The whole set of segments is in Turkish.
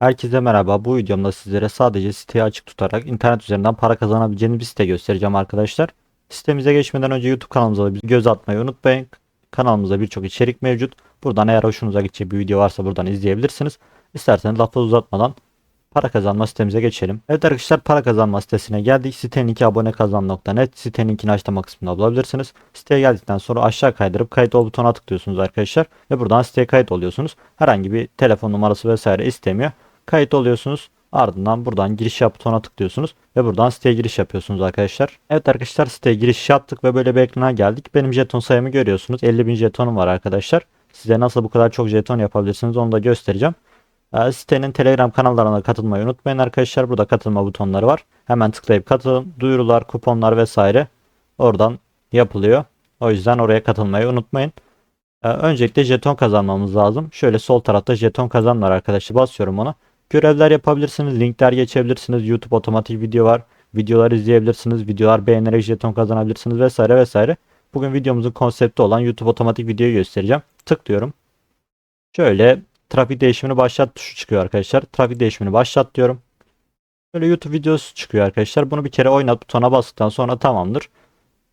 Herkese merhaba. Bu videomda sizlere sadece siteyi açık tutarak internet üzerinden para kazanabileceğiniz bir site göstereceğim arkadaşlar. Sitemize geçmeden önce YouTube kanalımıza da bir göz atmayı unutmayın. Kanalımızda birçok içerik mevcut. Buradan eğer hoşunuza gidecek bir video varsa buradan izleyebilirsiniz. İsterseniz lafı uzatmadan para kazanma sitemize geçelim. Evet arkadaşlar para kazanma sitesine geldik. Sitenin linki abonekazan.net. Sitenin linkini açıklama kısmında bulabilirsiniz. Siteye geldikten sonra aşağı kaydırıp kayıt ol butonuna tıklıyorsunuz arkadaşlar. Ve buradan siteye kayıt oluyorsunuz. Herhangi bir telefon numarası vesaire istemiyor. Kayıt oluyorsunuz. Ardından buradan giriş yap butonuna tıklıyorsunuz ve buradan siteye giriş yapıyorsunuz arkadaşlar. Evet arkadaşlar siteye giriş yaptık ve böyle bir ekrana geldik. Benim jeton sayımı görüyorsunuz. 50.000 jetonum var arkadaşlar. Size nasıl bu kadar çok jeton yapabilirsiniz onu da göstereceğim. Ee, sitenin Telegram kanallarına katılmayı unutmayın arkadaşlar. Burada katılma butonları var. Hemen tıklayıp katılın. Duyurular, kuponlar vesaire oradan yapılıyor. O yüzden oraya katılmayı unutmayın. Ee, öncelikle jeton kazanmamız lazım. Şöyle sol tarafta jeton kazan var arkadaşlar. Basıyorum ona. Görevler yapabilirsiniz. Linkler geçebilirsiniz. YouTube otomatik video var. Videolar izleyebilirsiniz. Videolar beğenerek jeton kazanabilirsiniz vesaire vesaire. Bugün videomuzun konsepti olan YouTube otomatik videoyu göstereceğim. Tıklıyorum. Şöyle trafik değişimini başlat tuşu çıkıyor arkadaşlar. Trafik değişimini başlat diyorum. Böyle YouTube videosu çıkıyor arkadaşlar. Bunu bir kere oynat butona bastıktan sonra tamamdır.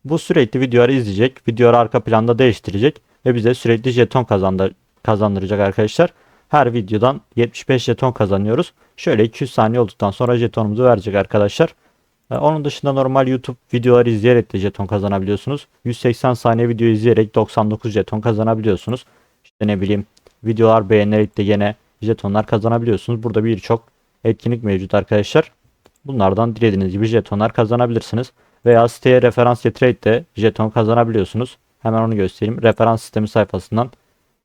Bu sürekli videoları izleyecek. Videoları arka planda değiştirecek. Ve bize sürekli jeton kazandı, kazandıracak arkadaşlar. Her videodan 75 jeton kazanıyoruz. Şöyle 200 saniye olduktan sonra jetonumuzu verecek arkadaşlar. Ee, Onun dışında normal YouTube videoları izleyerek de jeton kazanabiliyorsunuz. 180 saniye video izleyerek 99 jeton kazanabiliyorsunuz. İşte ne bileyim videolar beğenerek de yine jetonlar kazanabiliyorsunuz. Burada birçok etkinlik mevcut arkadaşlar. Bunlardan dilediğiniz gibi jetonlar kazanabilirsiniz. Veya siteye referans getirerek de jeton kazanabiliyorsunuz. Hemen onu göstereyim. Referans sistemi sayfasından.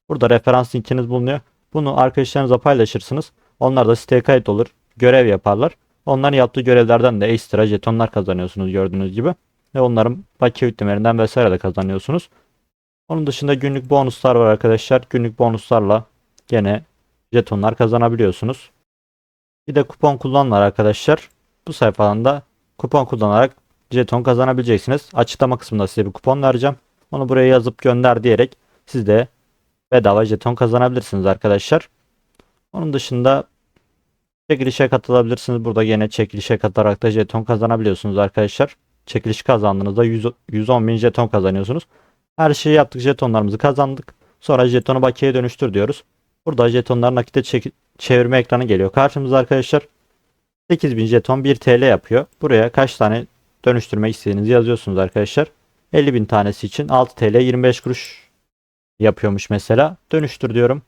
Burada referans linkiniz bulunuyor. Bunu arkadaşlarınıza paylaşırsınız. Onlar da siteye kayıt olur. Görev yaparlar. Onların yaptığı görevlerden de ekstra jetonlar kazanıyorsunuz gördüğünüz gibi. Ve onların bakiye yüklemelerinden vesaire de kazanıyorsunuz. Onun dışında günlük bonuslar var arkadaşlar. Günlük bonuslarla gene jetonlar kazanabiliyorsunuz. Bir de kupon kullan var arkadaşlar. Bu sayfadan da kupon kullanarak jeton kazanabileceksiniz. Açıklama kısmında size bir kupon vereceğim. Onu buraya yazıp gönder diyerek siz de bedava jeton kazanabilirsiniz arkadaşlar. Onun dışında çekilişe katılabilirsiniz. Burada yine çekilişe katılarak da jeton kazanabiliyorsunuz arkadaşlar. Çekiliş kazandığınızda 100, 110 bin jeton kazanıyorsunuz. Her şeyi yaptık jetonlarımızı kazandık. Sonra jetonu bakiyeye dönüştür diyoruz. Burada jetonlar nakite çevirme ekranı geliyor. Karşımıza arkadaşlar 8000 jeton 1 TL yapıyor. Buraya kaç tane dönüştürmek istediğinizi yazıyorsunuz arkadaşlar. 50.000 tanesi için 6 TL 25 kuruş yapıyormuş mesela. Dönüştür diyorum.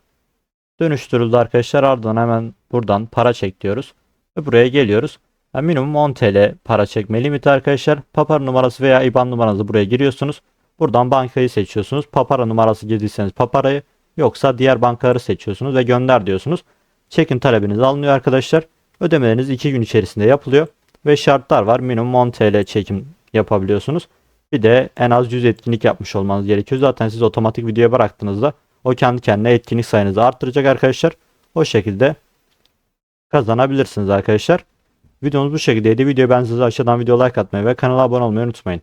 Dönüştürüldü arkadaşlar. Ardından hemen buradan para çek diyoruz. Ve buraya geliyoruz. Yani minimum 10 TL para çekme limiti arkadaşlar. Papara numarası veya IBAN numaranızı buraya giriyorsunuz. Buradan bankayı seçiyorsunuz. Papara numarası girdiyseniz paparayı yoksa diğer bankaları seçiyorsunuz ve gönder diyorsunuz. Çekin talebiniz alınıyor arkadaşlar. Ödemeleriniz 2 gün içerisinde yapılıyor. Ve şartlar var. Minimum 10 TL çekim yapabiliyorsunuz. Bir de en az 100 etkinlik yapmış olmanız gerekiyor. Zaten siz otomatik videoya bıraktığınızda o kendi kendine etkinlik sayınızı arttıracak arkadaşlar. O şekilde kazanabilirsiniz arkadaşlar. Videomuz bu şekildeydi. Videoyu beğendiyseniz aşağıdan video like atmayı ve kanala abone olmayı unutmayın.